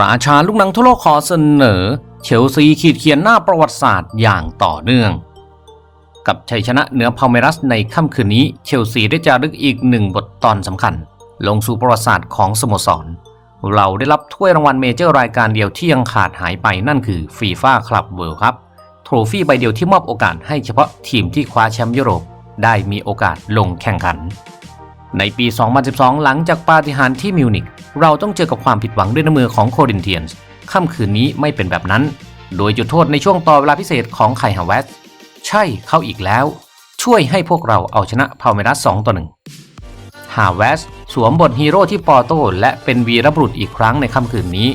ราชาลูกหนังทั่วโลกขอเสนอ เชลซีขีดเขียนหน้าประวัติศาสตร์อย่างต่อเนื่อง กับชัยชนะเหนือพาเมรัสในค่ำคืนนี้เชลซีได้จารึกอีกหนึ่งบทตอนสำคัญ ลงสู่ประวัติศาสตร์ของสโมสร เราได้รับถ้วยรางวัลเมเจอร์รายการเดียวที่ยังขาดหายไปนั่นคือฟีฟ่าคลับเวิลด์ครับโทรฟี่ใบเดียวที่มอบโอกาสให้เฉพาะทีมที่คว้าแชมป์ยุโรปได้มีโอกาสลงแข่งขัน ในปี 2012 หลังจากปาฏิหาริย์ที่มิวนิกเราต้องเจอกับความผิดหวังด้วยน้ำมือของโครินเทียนส์ค่ำคืนนี้ไม่เป็นแบบนั้น โดยจุดโทษในช่วงต่อเวลาพิเศษของไคฮาวเวสใช่เขาอีกแล้ว ช่วยให้พวกเราเอาชนะพาเมรัส2ต่อ1ฮาเวสสวมบทฮีโร่ที่ปอโต้และเป็นวีรบุรุษอีกครั้งในค่ำคืนนี้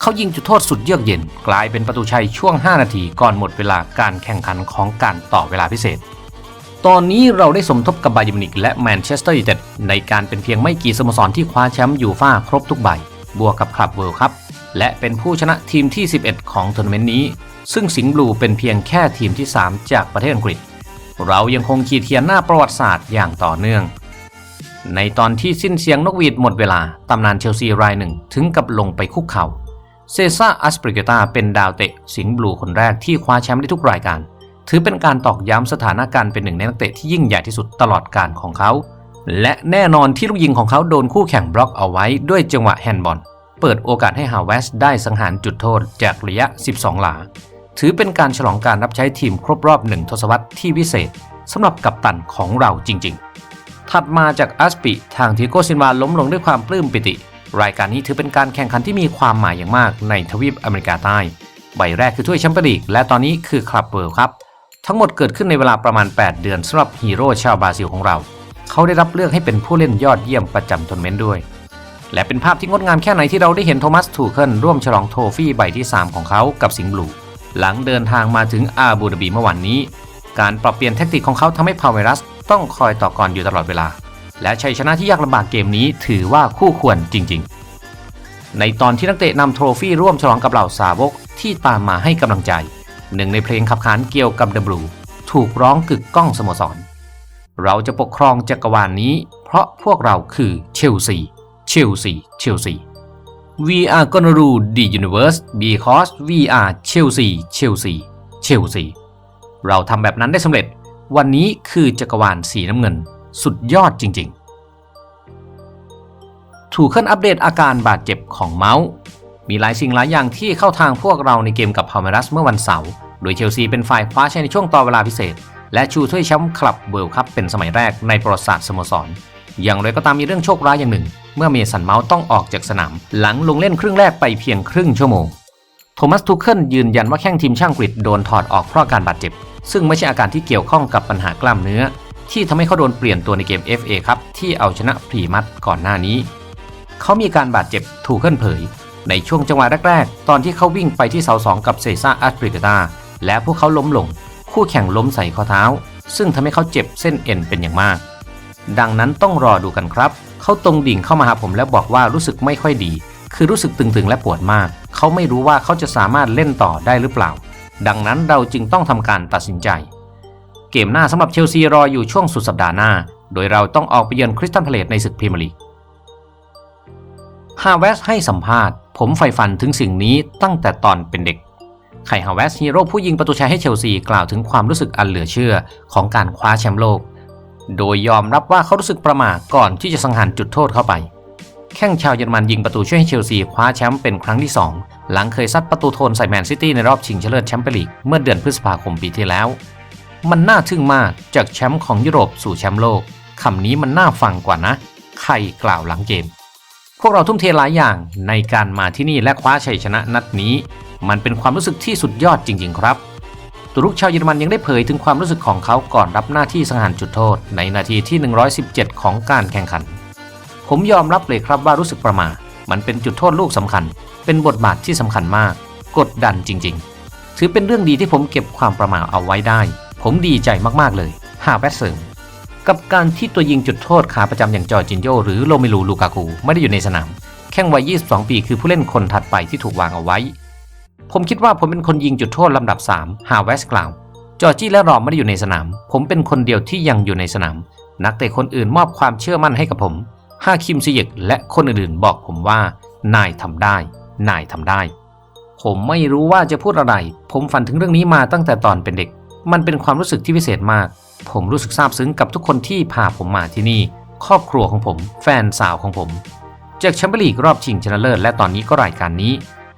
เขายิงจุดโทษสุดเยือกเย็น กลายเป็นประตูชัยช่วง 5 นาทีก่อนหมดเวลาการแข่งขันของการต่อเวลาพิเศษ ตอนนี้เราได้สมทบกับบาเยมินิกและแมนเชสเตอร์ยูไนเต็ดในการเป็นเพียงไม่กี่สโมสรที่คว้าแชมป์ยูฟ่าครบทุกใบบวกกับคลับเวิลด์คัพและเป็นผู้ชนะทีมที่ 11 ของทัวร์นาเมนต์นี้ ซึ่งสิงห์บลูเป็นเพียงแค่ทีมที่ 3 จากประเทศอังกฤษ เรายังคงขีดเขียนหน้าประวัติศาสตร์อย่างต่อเนื่อง ในตอนที่สิ้นเสียงนกหวีดหมดเวลา ตำนานเชลซีรายหนึ่งถึงกับลงไปคุกเขา่าเซซ่าอัสปริเกตาเป็นดาวเตะสิงห์บลูคนแรกที่คว้าแชมป์ได้ทุกรายการ ถือเป็นการตอกย้ำสถานะการเป็นหนึ่งในนักเตะที่ยิ่งใหญ่ที่สุดตลอดการของเขา และแน่นอนที่ลูกยิงของเขาโดนคู่แข่งบล็อกเอาไว้ด้วยจังหวะแฮนด์บอล เปิดโอกาสให้ฮาวเวสได้สังหารจุดโทษจากระยะ 12 หลา ถือเป็นการฉลองการรับใช้ทีมครบรอบหนึ่งทศวรรษที่วิเศษสำหรับกัปตันของเราจริง ๆ ถัดมาจากอัสปิทางทีโกซินวาล้มลงด้วยความปลื้มปิติ รายการนี้ถือเป็นการแข่งขันที่มีความหมายอย่างมากในทวีปอเมริกาใต้ ใบแรกคือถ้วยแชมเปี้ยนลีกและตอนนี้คือคลับเวิลด์ครับ ทั้งหมดเกิดขึ้นในเวลาประมาณ 8 เดือนสำหรับฮีโร่ชาวบราซิลของเรา เขาได้รับเลือกให้เป็นผู้เล่นยอดเยี่ยมประจำทัวร์นาเมนต์ด้วย และเป็นภาพที่งดงามแค่ไหนที่เราได้เห็นโทมัสทูเคิลร่วมฉลองโทฟี่ใบที่ 3 ของเขากับสิงห์บลูหลังเดินทางมาถึงอาบูดาบีเมื่อวันนี้ การปรับเปลี่ยนแทคติกของเขาทำให้พาเวรัสต้องคอยต่อกรอยู่ตลอดเวลา และชัยชนะที่ยากลำบากเกมนี้ถือว่าคู่ควรจริง ๆ ในตอนที่นักเตะนำโทรฟี่ร่วมฉลองกับเหล่าสาวกที่ตามมาให้กำลังใจ หนึ่งในเพลงขับขานเกี่ยวกับเดบลูถูกร้องกึกก้องสโมสร เราจะปกครองจักรวาลนนี้ เพราะพวกเราคือเชลซี เชลซี เชลซี We are gonna rule the universe because we are Chelsea Chelsea Chelsea เราทำแบบนั้นได้สำเร็จ วันนี้คือจักรวาลสีน้ำเงิน สุดยอดจริงๆ ถูกขึ้นอัปเดตอาการบาดเจ็บของเมาส์ มีหลายสิ่งหลายอย่างที่เข้าทางพวกเราในเกมกับพาเมรัสเมื่อวันเสาร์ โดยเชลซีเป็นฝ่ายคว้าชัยในช่วงต่อเวลาพิเศษ และชูถ้วยแชมป์คลับเวิลด์คัพเป็นสมัยแรกในประวัติศาสตร์สโมสร อย่างไรก็ตามมีเรื่องโชคร้ายอย่างหนึ่ง เมื่อเมสันเมาส์ต้องออกจากสนาม หลังลงเล่นครึ่งแรกไปเพียงครึ่งชั่วโมง โทมัสทูเคิลยืนยันว่าแข้งทีมช่างกรีโดนถอดออกเพราะการบาดเจ็บ ซึ่งไม่ใช่อาการที่เกี่ยวข้องกับปัญหากล้ามเนื้อ ที่ทำให้เขาโดนเปลี่ยนตัวในเกม FA ครับที่เอาชนะพรีมัดก่อนหน้านี้ เขามีการบาดเจ็บถูเคิลเผย ในช่วงจังหวะแรกๆ ตอนที่เขาวิ่งไปที่เสาสองกับเซซ่าอัสปริกตา และพวกเขาล้มลง คู่แข่งล้มใส่ข้อเท้า ซึ่งทำให้เขาเจ็บเส้นเอ็นเป็นอย่างมาก ดังนั้นต้องรอดูกันครับ เขาตรงดิ่งเข้ามาหาผมแล้วบอกว่ารู้สึกไม่ค่อยดี คือรู้สึกตึงๆและปวดมาก เขาไม่รู้ว่าเขาจะสามารถเล่นต่อได้หรือเปล่า ดังนั้นเราจึงต้องทำการตัดสินใจ เกมหน้าสำหรับเชลซีรออยู่ช่วงสุดสัปดาห์หน้า โดยเราต้องออกไปเยือนคริสตันพาเลตในศึกพรีเมียร์ลีก ฮาเวสให้สัมภาษณ์ ผมใฝ่ฝันถึงสิ่งนี้ตั้งแต่ตอนเป็นเด็กไข่ฮาเวสฮีโร่ผู้ยิงประตูชัยให้เชลซีกล่าวถึงความรู้สึกอันเหลือเชื่อของการคว้าแชมป์โลก โดยยอมรับว่าเขารู้สึกประหม่าก่อนที่จะสังหารจุดโทษเข้าไป แข้งชาวเยอรมันยิงประตูช่วยให้เชลซีคว้าแชมป์เป็นครั้งที่ 2 หลังเคยซัดประตูโทนใส่แมนซิตี้ในรอบชิงชนะเลิศแชมเปี้ยนลีกเมื่อเดือนพฤษภาคมปีที่แล้ว มันน่าทึ่งมากจากแชมป์ของยุโรปสู่แชมป์โลกคำนี้มันน่าฟังกว่านะ ใครกล่าวหลังเกม พวกเราทุ่มเทหลายอย่างในการมาที่นี่และคว้าชัยชนะนัดนี้ มันเป็นความรู้สึกที่สุดยอดจริง ๆ ครับตุรุกชาวเยอรมันยังได้เผยถึงความรู้สึกของเขาก่อนรับหน้าที่สังหารจุดโทษ ในนาทีที่ 117 ของการแข่งขัน ผมยอมรับเลยครับว่ารู้สึกประหมามันเป็นจุดโทษลูกสำคัญ เป็นบทบาทที่สำคัญมาก กดดันจริง ๆ ถือเป็นเรื่องดีที่ผมเก็บความประหมาเอาไว้ได้ ผมดีใจมากๆเลยฮาแวตเซิง กับการที่ตัวยิงจุดโทษขาประจำอย่างจอร์จินโยหรือโรเมลูลูกากูไม่ได้อยู่ในสนาม แข้งวัย 22 ปีคือผู้เล่นคนถัดไปที่ถูกวางเอาไว้ ผมคิดว่าผมเป็นคนยิงจุดโทษลำดับ 3 ฮาเวสกล่าว จอร์จี้และรอมไม่ได้อยู่ในสนาม ผมเป็นคนเดียวที่ยังอยู่ในสนาม นักเตะคนอื่นมอบความเชื่อมั่นให้กับผมฮาคิมซิเยกและคนอื่นๆบอกผมว่า นายทำได้ นายทำได้ ผมไม่รู้ว่าจะพูดอะไร ผมฝันถึงเรื่องนี้มาตั้งแต่ตอนเป็นเด็ก มันเป็นความรู้สึกที่พิเศษมาก ผมรู้สึกซาบซึ้งกับทุกคนที่พาผมมาที่นี่ ครอบครัวของผม แฟนสาวของผม จากแชมเปี้ยนลีกรอบชิงชนะเลิศและตอนนี้ก็รายการนี้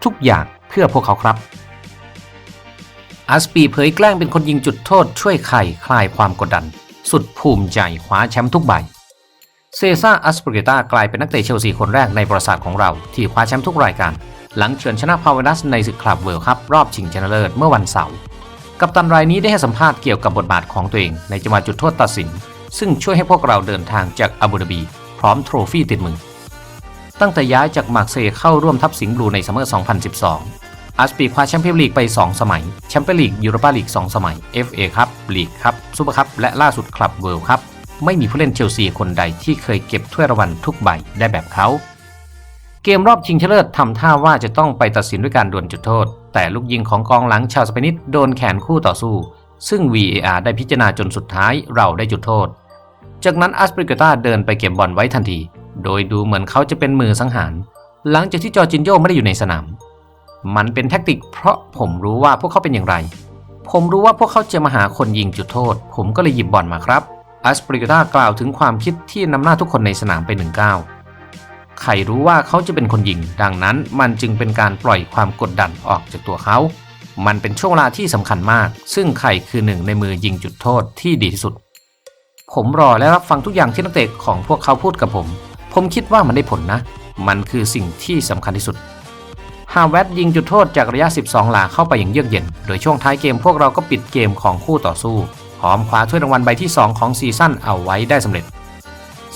ทุกอย่างเพื่อพวกเขาครับอัสปีเผยแกล้งเป็นคนยิงจุดโทษช่วยไข่คลายความกดดัน สุดภูมิใจคว้าแชมป์ทุกใบเซซ่าอัสปริเกตากลายเป็นนักเตะเชลซีคนแรกในประวัติศาสตร์ของเรา ที่คว้าแชมป์ทุกรายการ หลังเฉือนชนะพาวเวนัสในศึกคลับเวิลด์คัพรอบชิงชนะเลิศเมื่อวันเสาร์ กัปตันรายนี้ได้ให้สัมภาษณ์เกี่ยวกับบทบาทของตัวเองในจังหวะจุดโทษตัดสิน ซึ่งช่วยให้พวกเราเดินทางจากอาบูดาบี พร้อมโทรฟี่ติดมือ ตั้งแต่ย้ายจากมาร์เซย์เข้าร่วมทัพสิงห์บลูในซัมเมอร์ 2012 อาสปีคว้าแชมเปี้ยนลีกไป 2 สมัย แชมเปี้ยนลีกยูโรปาลีก 2 สมัย FA คัพลีกคัพซูเปอร์คัพและล่าสุดคลับเวิลด์คัพไม่มีผู้เล่นเชลซีคนใดที่เคยเก็บถ้วยรางวัลทุกใบได้แบบเขา เกมรอบชิงชนะเลิศทำท่าว่าจะต้องไปตัดสินด้วยการดวลจุดโทษ แต่ลูกยิงของกองหลังชาวสเปนิสโดนแขนคู่ต่อสู้ ซึ่ง VAR ได้พิจารณาจนสุดท้ายเราได้จุดโทษ จากนั้นอัสปริกตาเดินไปเก็บบอลไว้ทันที โดยดูเหมือนเขาจะเป็นมือสังหาร หลังจากที่จอร์จินโยไม่ได้อยู่ในสนาม มันเป็นแท็กติกเพราะผมรู้ว่าพวกเขาเป็นอย่างไร ผมรู้ว่าพวกเขาจะมาหาคนยิงจุดโทษ ผมก็เลยหยิบบอลมาครับอัสปริกตากล่าวถึงความคิดที่นำหน้าทุกคนในสนามไปหนึ่งก้าว ใครรู้ว่าเขาจะเป็นคนยิง ดังนั้นมันจึงเป็นการปล่อยความกดดันออกจากตัวเขา มันเป็นช่วงเวลาที่สำคัญมาก ซึ่งใครคือหนึ่งในมือยิงจุดโทษที่ดีที่สุด ผมรอและรับฟังทุกอย่างที่นักเตะของพวกเขาพูดกับผม ผมคิดว่ามันได้ผลนะ มันคือสิ่งที่สำคัญที่สุดฮาเวตยิงจุดโทษจากระยะ 12 หลาเข้าไปอย่างเยือกเย็น โดยช่วงท้ายเกมพวกเราก็ปิดเกมของคู่ต่อสู้พร้อมคว้าถ้วยรางวัลใบที่ 2 ของซีซั่นเอาไว้ได้สำเร็จ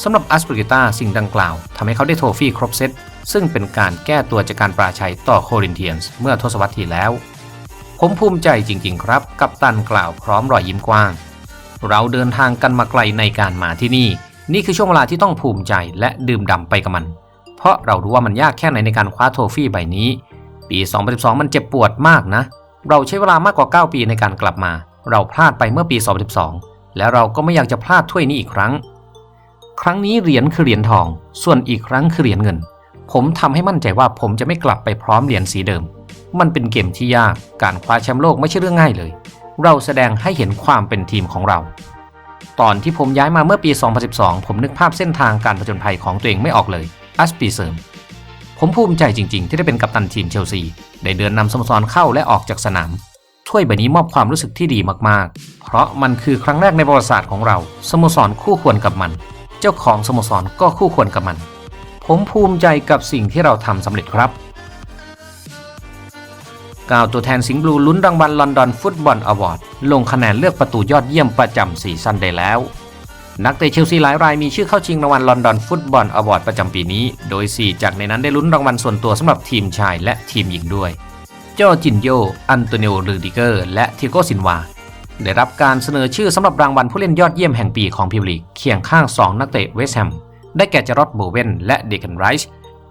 สำหรับอัสปริกตาสิ่งดังกล่าวทำให้เขาได้โทฟี่ครบเซตซึ่งเป็นการแก้ตัวจากการปราชัยต่อโครินเทียนส์เมื่อทศวรรษที่แล้ว ผมภูมิใจจริง ๆ ครับ กับตันกล่าวพร้อมรอยยิ้มกว้าง เราเดินทางกันมาไกลในการมาที่นี่ นี่คือช่วงเวลาที่ต้องภูมิใจและดื่มด่ำไปกับมัน เพราะเรารู้ว่ามันยากแค่ไหนในการคว้าโทฟี่ใบนี้ ปี 2012 มันเจ็บปวดมากนะ เราใช้เวลามากกว่า 9 ปีในการกลับมา เราพลาดไปเมื่อปี 2012 และเราก็ไม่อยากจะพลาดถ้วยนี้อีกครั้ง ครั้งนี้เหรียญคือเหรียญทอง ส่วนอีกครั้งคือเหรียญเงิน ผมทำให้มั่นใจว่าผมจะไม่กลับไปพร้อมเหรียญสีเดิม มันเป็นเกมที่ยาก การคว้าแชมป์โลกไม่ใช่เรื่องง่ายเลย เราแสดงให้เห็นความเป็นทีมของเรา ตอนที่ผมย้ายมาเมื่อปี 2012 ผมนึกภาพเส้นทางการผจญภัยของตัวเองไม่ออกเลยอัสปีเสริมผมภูมิใจจริง ๆ ที่ได้เป็นกัปตันทีมเชลซี ได้เดินนำสโมสรเข้าและออกจากสนาม ถ้วยใบนี้มอบความรู้สึกที่ดีมากๆ เพราะมันคือครั้งแรกในประวัติศาสตร์ของเรา สโมสรคู่ควรกับมัน เจ้าของสโมสรก็คู่ควรกับมัน ผมภูมิใจกับสิ่งที่เราทำสำเร็จครับกล่าวตัวแทนสิงห์บลูลุ้นรางวัลลอนดอนฟุตบอลอวอร์ดลงคะแนนเลือกประตูยอดเยี่ยมประจำซีซั่นได้แล้ว นักเตะเชลซีหลายรายมีชื่อเข้าชิงรางวัลลอนดอนฟุตบอลอวอร์ดประจำปีนี้ โดย 4 จากในนั้นได้ลุ้นรางวัลส่วนตัวสำหรับทีมชายและทีมหญิงด้วยจอจินโย อันโตนิโอลูดิเกอร์ และทิโกซินวา ได้รับการเสนอชื่อสำหรับรางวัลผู้เล่นยอดเยี่ยมแห่งปีของพรีเมียร์ลีกเคียงข้าง 2 นักเตะเวสต์แฮม ได้แก่จารอดโบเวนและเดคันไรส์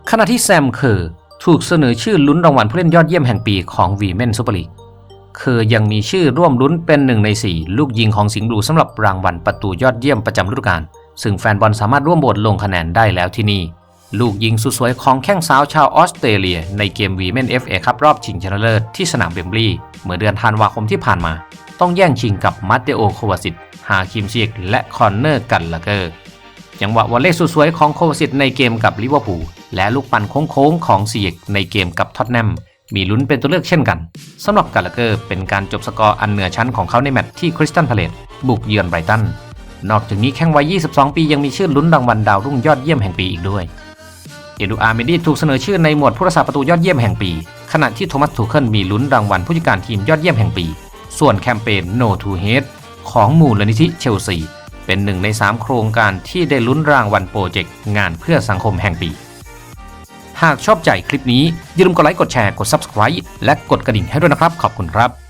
ขณะที่แซมเคอร์ถูกเสนอชื่อลุ้นรางวัลผู้เล่นยอดเยี่ยมแห่งปีของวีเมนซูเปอร์ลีกเคอยังมีชื่อร่วมลุ้นเป็นหนึ่งใน 4 ลูกยิงของสิงห์บลูสำหรับรางวัลประตูยอดเยี่ยมประจำฤดูกาลซึ่งแฟนบอลสามารถร่วมโหวตลงคะแนนได้แล้วที่นี่ ลูกยิงสุดสวยของแข้งสาวชาวออสเตรเลีย ในเกมวีเมน FA คัพรอบชิงชนะเลิศที่สนามเบมบลีย์เมื่อเดือนธันวาคมที่ผ่านมา ต้องแย่งชิงกับมัตเตโอโควาซิตฮาคิมเชียกและคอนเนอร์กันลาเกอร์จังหวะวอลเล่สุดสวยของโควาซิตในเกมกับลิเวอร์พูลและลูกปั่นโค้งๆของเซียกในเกมกับท็อตแนมมีลุ้นเป็นตัวเลือกเช่นกันสำหรับกาลาเกอร์เป็นการจบสกอร์อันเหนือชั้นของเขาในแมตช์ที่คริสตันพาเลตบุกเยือนไบรตันนอกจากนี้แข้งวัย 22 ปียังมีชื่อลุ้นรางวัลดาวรุ่งยอดเยี่ยมแห่งปีอีกด้วย เอดูอาร์เมดีถูกเสนอชื่อในหมวดผู้รักษาประตูยอดเยี่ยมแห่งปี ขณะที่โทมัสทูเคิลมีลุ้นรางวัลผู้จัดการทีมยอดเยี่ยมแห่งปี ส่วนแคมเปญ No to Hate ของมูลนิธิเชลซี เป็นหนึ่งใน 3 โครงการที่ได้ลุ้นรางวัลโปรเจกต์งานเพื่อสังคมแห่งปี หากชอบใจคลิปนี้อย่าลืมกดไลค์กดแชร์กด Subscribe และกดกระดิ่งให้ด้วยนะครับ ขอบคุณครับ